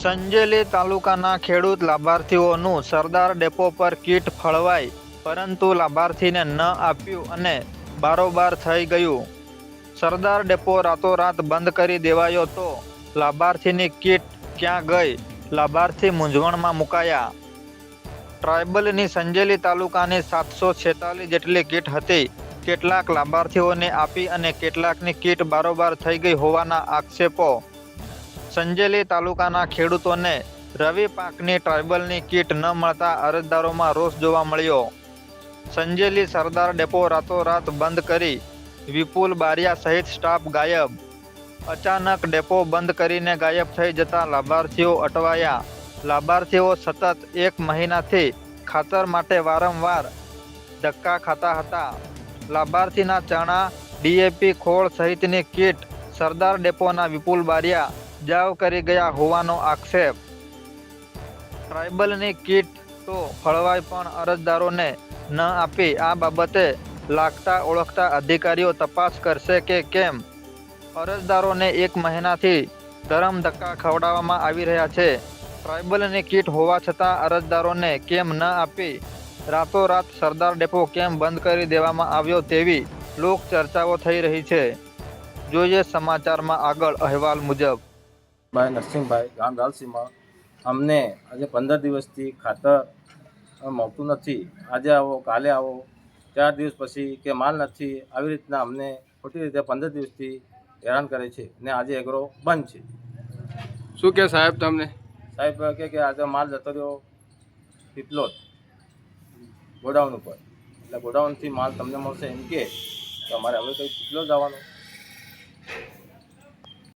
સંજેલી તાલુકાના ખેડૂત લાભાર્થીઓનું સરદાર ડેપો પર કીટ ફળવાઈ, પરંતુ લાભાર્થીને ન આપ્યું અને બારોબાર થઈ ગયું. સરદાર ડેપો રાતોરાત બંધ કરી દેવાયો તો લાભાર્થીની કીટ ક્યાં ગઈ? લાભાર્થી મૂંઝવણમાં મુકાયા. ટ્રાયબલની સંજેલી તાલુકાની સાતસો છેતાલીસ જેટલી કીટ હતી. કેટલાક લાભાર્થીઓને આપી અને કેટલાકની કીટ બારોબાર થઈ ગઈ હોવાના આક્ષેપો સંજેલી તાલુકાના ખેડૂતોને રવિ પાકની ટ્રાયબલની કીટ ન મળતા અરજદારોમાં રોષ જોવા મળ્યો. સંજેલી સરદાર ડેપો રાતોરાત બંધ કરી વિપુલ બારિયા સહિત સ્ટાફ ગાયબ. અચાનક ડેપો બંધ કરીને ગાયબ થઈ જતા લાભાર્થીઓ અટવાયા. લાભાર્થીઓ સતત એક મહિનાથી ખાતર માટે વારંવાર ધક્કા ખાતા હતા. લાભાર્થીના ચણા, ડીએપી ખોળ સહિતની કીટ સરદાર ડેપોના વિપુલ બારિયા જાવ કરી ગયા હોવાનો આક્ષેપ. ટ્રાયબલની કીટ તો ફળવાઈ પણ અરજદારોને ન આપી. આ બાબતે લાગતા ઓળખતા અધિકારીઓ તપાસ કરશે કે કેમ. અરજદારોને એક મહિનાથી ધરમ ધક્કા ખવડાવવામાં આવી રહ્યા છે. ટ્રાયબલની કીટ હોવા છતાં અરજદારોને કેમ ન આપી? રાતોરાત સરદાર ડેપો કેમ બંધ કરી દેવામાં આવ્યો તેવી લોક ચર્ચાઓ થઈ રહી છે. જોઈએ સમાચારમાં આગળ અહેવાલ મુજબ. ભાઈ નરસિંહભાઈ ગામ દાલસીમાં અમને આજે પંદર દિવસથી ખાતર મળતું નથી. આજે આવો કાલે આવો ચાર દિવસ પછી કે માલ નથી આવી રીતના અમને ખોટી રીતે પંદર દિવસથી હેરાન કરે છે ને આજે એગ્રો બંધ છે. શું કે સાહેબ તમને? સાહેબ કે કે આજે માલ જતો રહ્યો પીપલોદ ગોડાઉન ઉપર. એટલે ગોડાઉનથી માલ તમને મળશે એમ કે અમારે હવે કંઈ પીપલોદ જવાનું?